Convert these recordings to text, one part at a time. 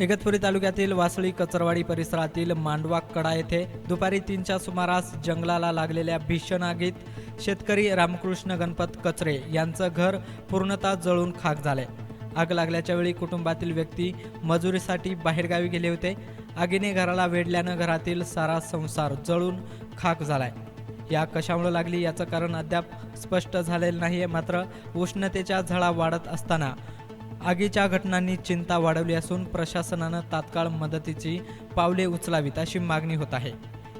इगतपुरी तालुक्यातील वासळी कचरवाडी परिसरातील मांडवा कडा येथे दुपारी तीनच्या सुमारास जंगलाला लागलेल्या भीषण आगीत शेतकरी रामकृष्ण गणपत कचरे यांचं घर पूर्णतः जळून खाक झाले. आग लागल्याच्या वेळी कुटुंबातील व्यक्ती मजुरीसाठी बाहेरगावी गेले होते. आगीने घराला वेढल्यानं घरातील सारा संसार जळून खाक झालाय. या कशामुळे लागली याचं कारण अद्याप स्पष्ट झालेलं नाही मात्र उष्णतेच्या झळा वाढत असताना आगीच्या घटनांनी चिंता वाढवली असून प्रशासनानं तात्काळ मदतीची पावले उचलावीत अशी मागणी होत आहे.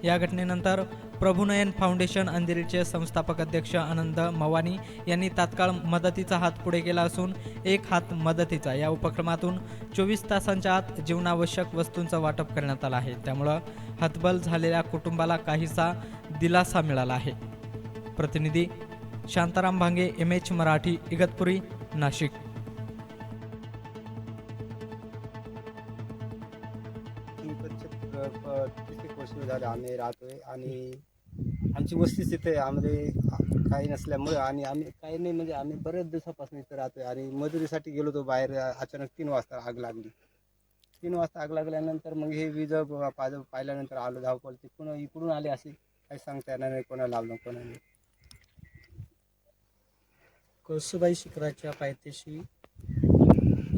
या घटनेनंतर प्रभुनयन फाउंडेशन अंधेरीचे संस्थापक अध्यक्ष आनंद मवानी यांनी तात्काळ मदतीचा हात पुढे केला असून एक हात मदतीचा या उपक्रमातून चोवीस तासांच्या आत जीवनावश्यक वस्तूंचं वाटप करण्यात आलं आहे. त्यामुळं हतबल झालेल्या कुटुंबाला काहीसा दिलासा मिळाला आहे. प्रतिनिधी शांताराम भांगे एम एच मराठी इगतपुरी नाशिक. तीस एक वर्ष झाले? आम्ही राहतोय आणि आमची वस्तीच इथे आम्ही काही नसल्यामुळे आणि आम्ही काही नाही म्हणजे आम्ही बऱ्याच दिवसापासून इथे राहतोय आणि मजुरीसाठी गेलो होतो बाहेर. अचानक तीन वाजता आग लागली. तीन वाजता आग लागल्यानंतर मग हे वीज पाज पाहिल्यानंतर आलो धावपळ. ते पुन्हा इकडून आले असे काही सांगता येणार नाही. कोणाला लावलं कोणाला कळसुबाई शिखराच्या पायथ्याशी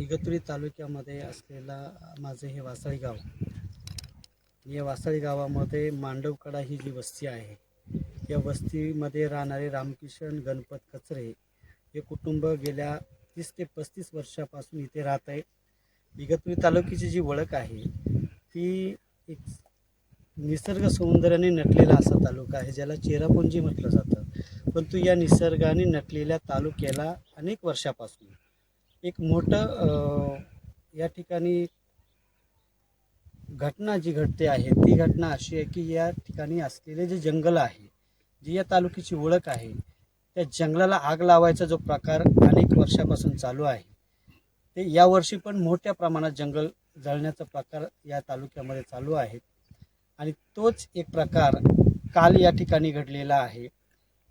इगतुरी तालुक्यामध्ये असलेला माझं हे वासळी गाव या वासाळी गावामध्ये मांडवकडा ही जी वस्ती आहे या वस्तीमध्ये राहणारे रामकिशन गणपत कचरे हे कुटुंब गेल्या तीस ते पस्तीस वर्षापासून इथे राहत आहे इगतपुरी तालुक्याची जी ओळख आहे ती एक निसर्ग सौंदर्याने नटलेला असा तालुका आहे ज्याला चेरापुंजी म्हटलं जातं. परंतु या निसर्गाने नटलेल्या तालुक्याला अनेक वर्षापासून एक मोठं या ठिकाणी घटना जी घडते आहे ती घटना अशी आहे की या ठिकाणी असलेले जे जंगल आहे जी या तालुक्याची ओळख आहे त्या जंगलाला आग लावायचा जो प्रकार अनेक वर्षापासून चालू आहे. ते यावर्षी पण मोठ्या प्रमाणात जंगल जळण्याचा प्रकार या तालुक्यामध्ये चालू आहे. आणि तोच एक प्रकार काल या ठिकाणी घडलेला आहे.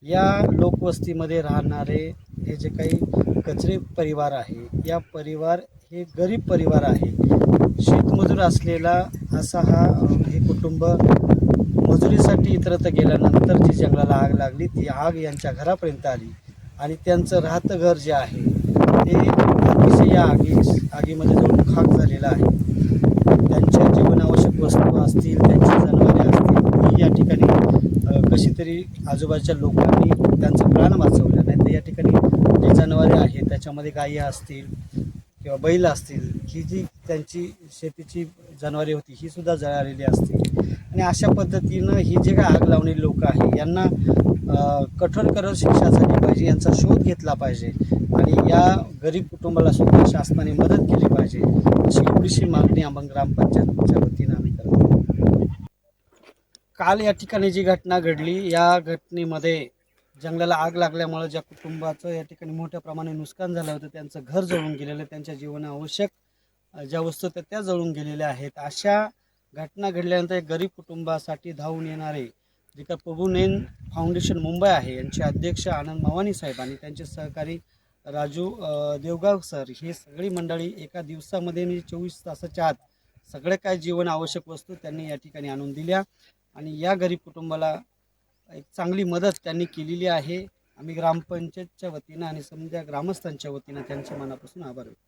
या लोकवस्तीमध्ये राहणारे हे जे काही कचरे परिवार आहे. या परिवार हे गरीब परिवार आहे. शेतमजूर असलेला असा हा हे कुटुंब मजुरीसाठी इतरत्र गेल्यानंतर जी जंगलाला आग लागली. ती आग यांच्या घरापर्यंत आली आणि त्यांचं राहतं घर जे आहे ते अतिशय या आगी आगीमध्ये जळून खाक झालेलं आहे. त्यांच्या जीवनावश्यक वस्तू असतील त्यांची जनावरे असतील ही या ठिकाणी कशी तरी आजूबाजूच्या लोकांनी त्यांचं प्राण वाचवलं. या ठिकाणी जे जनावरे आहेत त्याच्यामध्ये गायी असतील किंवा बैल असतील ही जी त्यांची शेतीची जनावरे होती ही सुद्धा जळालेली असतील. आणि अशा पद्धतीनं ही जे काय आग लावणारी लोक आहे यांना कठोर कठोर शिक्षा झाली पाहिजे यांचा शोध घेतला पाहिजे. आणि या गरीब कुटुंबाला सुद्धा शासनाने मदत केली पाहिजे अशी एवढीशी मागणी आम्ही ग्रामपंचायतच्या वतीनं आम्ही करतो. काल या ठिकाणी जी घटना घडली या घटनेमध्ये जंगलाला आग लागल्यामुळे ज्या कुटुंबाचं या ठिकाणी मोठ्या प्रमाणे नुकसान झालं होतं त्यांचं घर जळून गेलेलं त्यांच्या जीवनावश्यक आवश्यक ज्या वस्तू त्या त्या जळून गेलेल्या आहेत. अशा घटना घडल्यानंतर एक गरीब कुटुंबासाठी धावून येणारे जे का प्रभुनेन फाउंडेशन मुंबई आहे. यांचे अध्यक्ष आनंद मवानी साहेब आणि त्यांचे सहकारी राजू देवगाव सर हे सगळी मंडळी एका दिवसामध्ये म्हणजे चोवीस तासाच्या आत सगळ्या काय जीवन आवश्यक वस्तू त्यांनी या ठिकाणी आणून दिल्या. आणि या गरीब कुटुंबाला एक चांगली मदत त्यांनी केलेली आहे. आम्ही ग्रामपंचायतच्या वतीनं आणि समजा ग्रामस्थांच्या वतीनं त्यांच्या मनापासून आभार व्यक्त